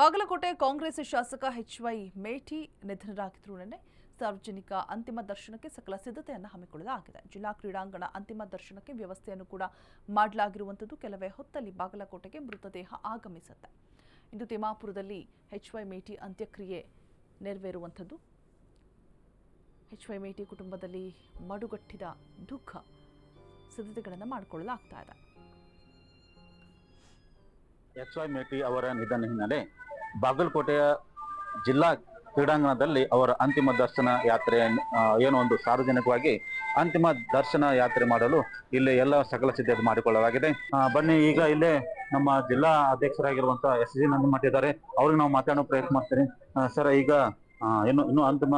ಬಾಗಲಕೋಟೆ ಕಾಂಗ್ರೆಸ್ ಶಾಸಕ H Y ಮೇಟಿ ನಿಧನರಾಗಿದ್ರು ನಿನ್ನೆ ಸಾರ್ವಜನಿಕ ಅಂತಿಮ ದರ್ಶನಕ್ಕೆ ಸಕಲ ಸಿದ್ಧತೆಯನ್ನು ಹಮ್ಮಿಕೊಳ್ಳಲಾಗಿದೆ. ಜಿಲ್ಲಾ ಕ್ರೀಡಾಂಗಣ ಅಂತಿಮ ದರ್ಶನಕ್ಕೆ ವ್ಯವಸ್ಥೆಯನ್ನು ಕೂಡ ಮಾಡಲಾಗಿರುವಂಥದ್ದು ಕೆಲವೇ ಹೊತ್ತಲ್ಲಿ ಬಾಗಲಕೋಟೆಗೆ ಮೃತದೇಹ ಆಗಮಿಸುತ್ತೆ. ಇಂದು ತಿಮಾಪುರದಲ್ಲಿ ಎಚ್ ವೈ ಮೇಟಿ ಅಂತ್ಯಕ್ರಿಯೆ ನೆರವೇರುವಂಥದ್ದು. ಎಚ್ ವೈ ಮೇಟಿ ಕುಟುಂಬದಲ್ಲಿ ಮಡುಗಟ್ಟಿದ ದುಃಖ ಸಿದ್ಧತೆಗಳನ್ನು ಮಾಡಿಕೊಳ್ಳಲಾಗ್ತಾ ಇದೆ. ಎಚ್ ವೈ ಮೇಟಿ ಅವರ ನಿಧನ ಹಿನ್ನೆಲೆ ಬಾಗಲಕೋಟೆಯ ಜಿಲ್ಲಾ ಕ್ರೀಡಾಂಗಣದಲ್ಲಿ ಅವರ ಅಂತಿಮ ದರ್ಶನ ಯಾತ್ರೆ ಏನೋ ಒಂದು ಸಾರ್ವಜನಿಕವಾಗಿ ಅಂತಿಮ ದರ್ಶನ ಯಾತ್ರೆ ಮಾಡಲು ಇಲ್ಲಿ ಎಲ್ಲ ಸಕಲ ಸಿದ್ಧತೆ ಮಾಡಿಕೊಳ್ಳಲಾಗಿದೆ. ಬನ್ನಿ, ಈಗ ಇಲ್ಲೇ ನಮ್ಮ ಜಿಲ್ಲಾ ಅಧ್ಯಕ್ಷರಾಗಿರುವಂತಹ ಎಸ್ ಜಿ ನಂದಮಠ ಇದ್ದಾರೆ. ಅವ್ರಿಗೆ ನಾವು ಮಾತಾಡೋ ಪ್ರಯತ್ನ ಮಾಡ್ತೀನಿ. ಸರ್, ಈಗ ಇನ್ನು ಇನ್ನು ಅಂತಿಮ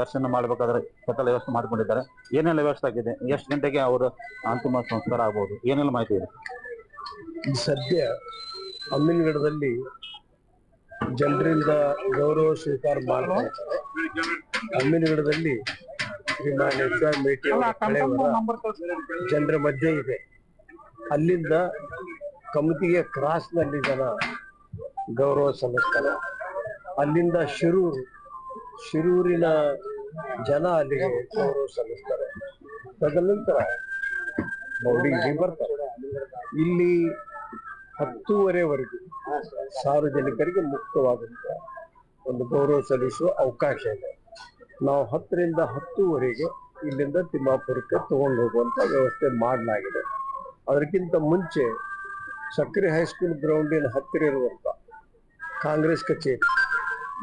ದರ್ಶನ ಮಾಡಬೇಕಾದ್ರೆ ಸಕಲ ವ್ಯವಸ್ಥೆ ಮಾಡಿಕೊಂಡಿದ್ದಾರೆ. ಏನೆಲ್ಲ ವ್ಯವಸ್ಥೆ ಆಗಿದೆ? ಎಷ್ಟು ಗಂಟೆಗೆ ಅವರ ಅಂತಿಮ ಸಂಸ್ಕಾರ ಆಗ್ಬೋದು? ಏನೆಲ್ಲ ಮಾಹಿತಿ ಇದೆ? ಸದ್ಯ ಅಮ್ಮಿನಗಡದಲ್ಲಿ ಜನರಿಂದ ಗೌರವ ಸ್ವೀಕಾರ ಮಾಡ್ತಾ ಆರ್ ಮೇಟಿ ಅವರ ಜನರ ಮಧ್ಯೆ ಇದೆ. ಅಲ್ಲಿಂದ ಕಮತಿಗೆ ಕ್ರಾಸ್ನಲ್ಲಿ ಜನ ಗೌರವ ಸಲ್ಲಿಸ್ತಾರೆ. ಅಲ್ಲಿಂದ ಶಿರೂರು, ಶಿರೂರಿನ ಜನ ಅಲ್ಲಿಗೆ ಗೌರವ ಸಲ್ಲಿಸ್ತಾರೆ. ತದನಂತರ ಬರ್ತಾರೆ. ಇಲ್ಲಿ ಹತ್ತೂವರೆವರೆಗೂ ಸಾರ್ವಜನಿಕರಿಗೆ ಮುಕ್ತವಾದಂತ ಒಂದು ಗೌರವ ಸಲ್ಲಿಸುವ ಅವಕಾಶ ಇದೆ. ನಾವು ಹತ್ತರಿಂದ ಹತ್ತೂವರೆಗೆ ಇಲ್ಲಿಂದ ತಿಮ್ಮಾಪುರಕ್ಕೆ ತಗೊಂಡು ಹೋಗುವಂಥ ವ್ಯವಸ್ಥೆ ಮಾಡಲಾಗಿದೆ. ಅದಕ್ಕಿಂತ ಮುಂಚೆ ಸಕ್ರೆ ಹೈಸ್ಕೂಲ್ ಗ್ರೌಂಡಿನ ಹತ್ತಿರ ಇರುವಂತ ಕಾಂಗ್ರೆಸ್ ಕಚೇರಿ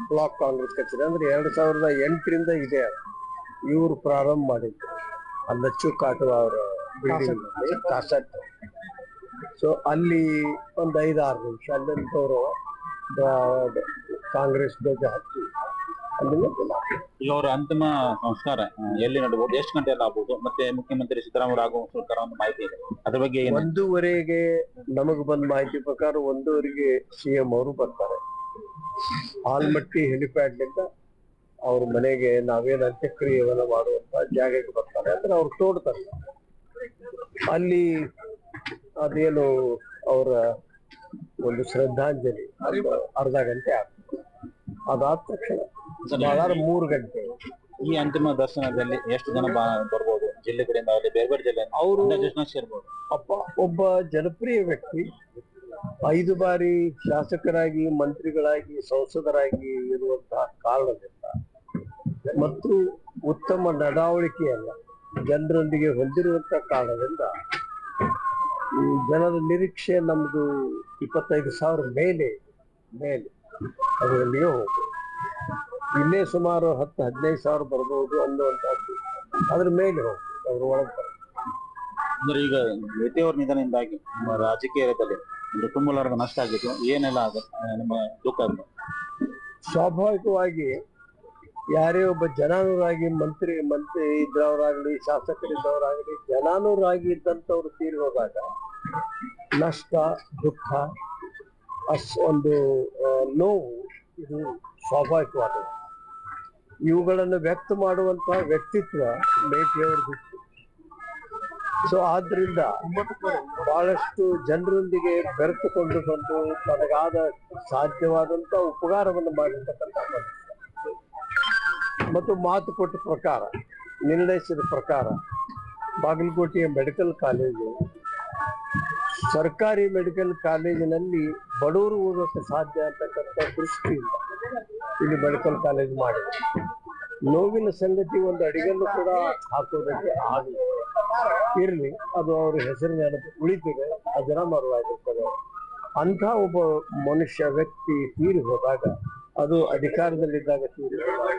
ಬ್ಲಾಕ್ ಕಾಂಗ್ರೆಸ್ ಕಚೇರಿ ಅಂದ್ರೆ ಎರಡು ಸಾವಿರದ ಎಂಟರಿಂದ ಇದೆ. ಇವರು ಪ್ರಾರಂಭ ಮಾಡಿದ್ರು. ಅಲ್ಲಚ್ಚು ಕಾಟುವ ಅವರ ಬಿಲ್ಡಿಂಗ್. ಕಾಸಟ್ ಸೊ ಅಲ್ಲಿ ಒಂದು ಐದಾರು ನಿಮಿಷ ಅಲ್ಲಂತವರು ಕಾಂಗ್ರೆಸ್ ಧ್ವಜ ಹಚ್ಚಿ ಅಲ್ಲಿಂದ. ಈಗ ಅವರ ಅಂತಿಮ ಸಂಸ್ಕಾರ ಎಲ್ಲಿ ನಡಬಹುದು ಎಷ್ಟು ಗಂಟೆ ಆಗ್ಬಹುದು ಮತ್ತೆ ಮುಖ್ಯಮಂತ್ರಿ ಸಿದ್ದರಾಮಯ್ಯ ಆಗುವ ಒಂದು ಮಾಹಿತಿ ಇದೆ. ಅದ್ರ ಬಗ್ಗೆ ಏನು? ಒಂದೂವರೆಗೆ ನಮಗ್ ಬಂದ ಮಾಹಿತಿ ಪ್ರಕಾರ ಒಂದೂವರೆಗೆ ಸಿಎಂ ಅವರು ಬರ್ತಾರೆ. ಆಲ್ಮಟ್ಟಿ ಹೆಲಿಪ್ಯಾಡ್ನಿಂದ ಅವ್ರ ಮನೆಗೆ ನಾವೇನ್ ಅಂತ್ಯಕ್ರಿಯೆಯನ್ನ ಮಾಡುವಂತ ಜಾಗಕ್ಕೆ ಬರ್ತಾರೆ. ಅಂದ್ರೆ ಅವ್ರು ತೋಡ್ತಾರೆ. ಅಲ್ಲಿ ಅದೇನು ಅವರ ಒಂದು ಶ್ರದ್ಧಾಂಜಲಿ ಅರ್ಧ ಗಂಟೆ ಆಗ್ತದೆ. ಅದಾದ ತಕ್ಷಣ ಮೂರು ಗಂಟೆ. ಈ ಅಂತಿಮ ದರ್ಶನದಲ್ಲಿ ಎಷ್ಟು ಜನ ಬಾ- ಬರ್ಬೋದು? ಜಿಲ್ಲೆ ಕಡೆಯಿಂದ ಆಗಲಿ ಬೇರೆ ಬೇರೆ ಜಿಲ್ಲೆ ಅವರು ಸೇರ್ಬೋದು. ಅಪ್ಪ ಒಬ್ಬ ಜನಪ್ರಿಯ ವ್ಯಕ್ತಿ ಐದು ಬಾರಿ ಶಾಸಕರಾಗಿ ಮಂತ್ರಿಗಳಾಗಿ ಸಂಸದರಾಗಿ ಇರುವಂತಹ ಕಾರಣದಿಂದ ಮತ್ತು ಉತ್ತಮ ನಡಾವಳಿಕೆಯನ್ನ ಜನರೊಂದಿಗೆ ಹೊಂದಿರುವಂತ ಕಾರಣದಿಂದ ಜನರ ನಿರೀಕ್ಷೆ ನಮ್ದು ಇಪ್ಪತ್ತೈದು ಸಾವಿರ ಮೇಲೆ ಮೇಲೆ. ಅದರಲ್ಲಿಯೂ ಇಲ್ಲೇ ಸುಮಾರು ಹತ್ತು ಹದಿನೈದು ಸಾವಿರ ಬರ್ಬೋದು ಅನ್ನುವಂಥದ್ದು. ಅದ್ರ ಮೇಲೆ ಹೋಗ್ಬೋದು ಅವ್ರ ಒಳಗೆ ಅಂದ್ರೆ ಈಗ ಮೇಟಿ ಅವ್ರ ನಿಧನದಿಂದಾಗಿ ನಮ್ಮ ರಾಜಕೀಯದಲ್ಲಿ ಒಂದು ತುಂಬಲಾರ್ಗ ನಷ್ಟ ಆಗಿತ್ತು ಏನೆಲ್ಲ ಆಗ ನಮ್ಮ ದುಃಖ ಅದು ಸ್ವಾಭಾವಿಕವಾಗಿ ಯಾರೇ ಒಬ್ಬ ಜನಾನುರಾಗಿ ಮಂತ್ರಿ ಮಂತ್ರಿ ಇದ್ರವರಾಗ್ಲಿ ಶಾಸಕರಿದ್ದವರಾಗ್ಲಿ ಜನಾನುರಾಗಿ ಇದ್ದಂಥವ್ರು ತೀರಿ ಹೋದಾಗ ನಷ್ಟ, ದುಃಖ, ಅಸ್ ಒಂದು ನೋವು, ಇದು ಸ್ವಾಭಾವಿಕವಾದದ್ದು. ಇವುಗಳನ್ನು ವ್ಯಕ್ತ ಮಾಡುವಂತಹ ವ್ಯಕ್ತಿತ್ವ ಮೇಟಿಯವ್ರದ್ದು ಸೊ ಆದ್ರಿಂದ ಬಹಳಷ್ಟು ಜನರೊಂದಿಗೆ ಬೆರೆತುಕೊಂಡು ಬಂದು ತನಗಾದ ಸಾಧ್ಯವಾದಂತ ಉಪಕಾರವನ್ನು ಮಾಡಿರ್ತಕ್ಕಂಥ ಮತ್ತು ಮಾತು ಕೊಟ್ಟ ಪ್ರಕಾರ, ನಿರ್ಣಯಿಸಿದ ಪ್ರಕಾರ, ಬಾಗಲಕೋಟೆಯ ಮೆಡಿಕಲ್ ಕಾಲೇಜು ಸರ್ಕಾರಿ ಮೆಡಿಕಲ್ ಕಾಲೇಜಿನಲ್ಲಿ ಬಡವರು ಓದೋಕೆ ಸಾಧ್ಯ ಅಂತಕ್ಕಂಥ ದೃಷ್ಟಿಯಿಂದ ಇಲ್ಲಿ. ಮೆಡಿಕಲ್ ಕಾಲೇಜ್ ಮಾಡಿದೆ ನೋವಿನ ಸಂಗತಿ ಒಂದು ಅಡಿಗೆಲ್ಲೂ ಕೂಡ ಹಾಕೋದಕ್ಕೆ ಆಗಲಿ ಇರಲಿ, ಅದು ಅವ್ರ ಹೆಸರಿನ ಉಳಿತಿದೆ ಅದರ ಮರವಾಗಿರ್ತದೆ ಅಂತ ಒಬ್ಬ ಮನುಷ್ಯ ವ್ಯಕ್ತಿ ತೀರಿ ಹೋದಾಗ ಅದು ಅಧಿಕಾರದಲ್ಲಿದ್ದಾಗ ತೀರಿ ಹೋದಾಗ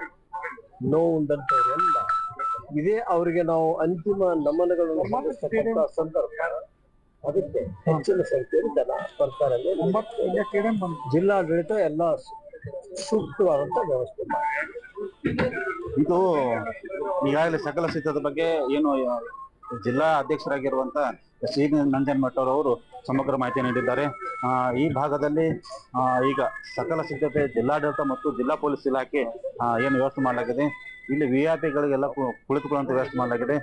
ನೋವುಂದಂತವರೆಲ್ಲ ಇದೇ ಅವರಿಗೆ ನಾವು ಅಂತಿಮ ನಮನಗಳನ್ನು ಸಂದರ್ಭ. ಅದಕ್ಕೆ ಹೆಚ್ಚಿನ ಸಂಖ್ಯೆಯಲ್ಲಿ ಜನ ಜಿಲ್ಲಾಡಳಿತ ಎಲ್ಲ ಸೂಕ್ತವಾದಂತ ವ್ಯವಸ್ಥೆ. ಇದು ಈಗಾಗಲೇ ಸಕಲ ಸಿದ್ಧತೆ ಬಗ್ಗೆ ಏನು ಜಿಲ್ಲಾ ಅಧ್ಯಕ್ಷರಾಗಿರುವಂತ ಶ್ರೀ ನಂಜನಮಠ ಅವರು ಸಮಗ್ರ ಮಾಹಿತಿ ನೀಡಿದ್ದಾರೆ. ಆ, ಈ ಭಾಗದಲ್ಲಿ ಆ, ಈಗ ಸಕಲ ಸಿದ್ಧತೆ ಜಿಲ್ಲಾಡಳಿತ ಮತ್ತು ಜಿಲ್ಲಾ ಪೊಲೀಸ್ ಇಲಾಖೆ ಏನು ವ್ಯವಸ್ಥೆ ಮಾಡಲಾಗಿದೆ. ಇಲ್ಲಿ ವಿ ಐ ಪಿಗಳಿಗೆಲ್ಲ ಕು- ಕುಳಿತುಕೊಳ್ಳುವಂತ ವ್ಯವಸ್ಥೆ ಮಾಡಲಾಗಿದೆ.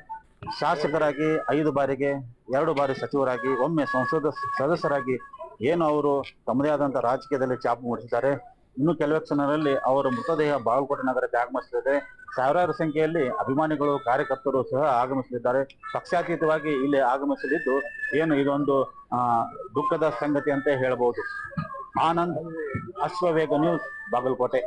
ಶಾಸಕರಾಗಿ ಐದು ಬಾರಿಗೆ, ಎರಡು ಬಾರಿ ಸಚಿವರಾಗಿ, ಒಮ್ಮೆ ಸಂಸದ ಸದಸ್ಯರಾಗಿ ಏನು ಅವರು ತಮ್ಮದೇ ಆದಂಥ ರಾಜಕೀಯದಲ್ಲಿ ಚಾಪು ಮೂಡಿಸಿದ್ದಾರೆ. ಇನ್ನು ಕೆಲವೇ ಕ್ಷಣಗಳಲ್ಲಿ ಅವರ ಮೃತದೇಹ ಬಾಗಲಕೋಟೆ ನಗರಕ್ಕೆ ಆಗಮಿಸಲಿದೆ. ಸಾವಿರಾರು ಸಂಖ್ಯೆಯಲ್ಲಿ ಅಭಿಮಾನಿಗಳು, ಕಾರ್ಯಕರ್ತರು ಸಹ ಆಗಮಿಸಲಿದ್ದಾರೆ. ಪಕ್ಷಾತೀತವಾಗಿ ಇಲ್ಲಿ ಆಗಮಿಸಲಿದ್ದು ಏನು ಇದೊಂದು ದುಃಖದ ಸಂಗತಿ ಅಂತ ಹೇಳಬಹುದು ಆನಂದ್ ಅಶ್ವವೇಗ ನ್ಯೂಸ್, ಬಾಗಲಕೋಟೆ.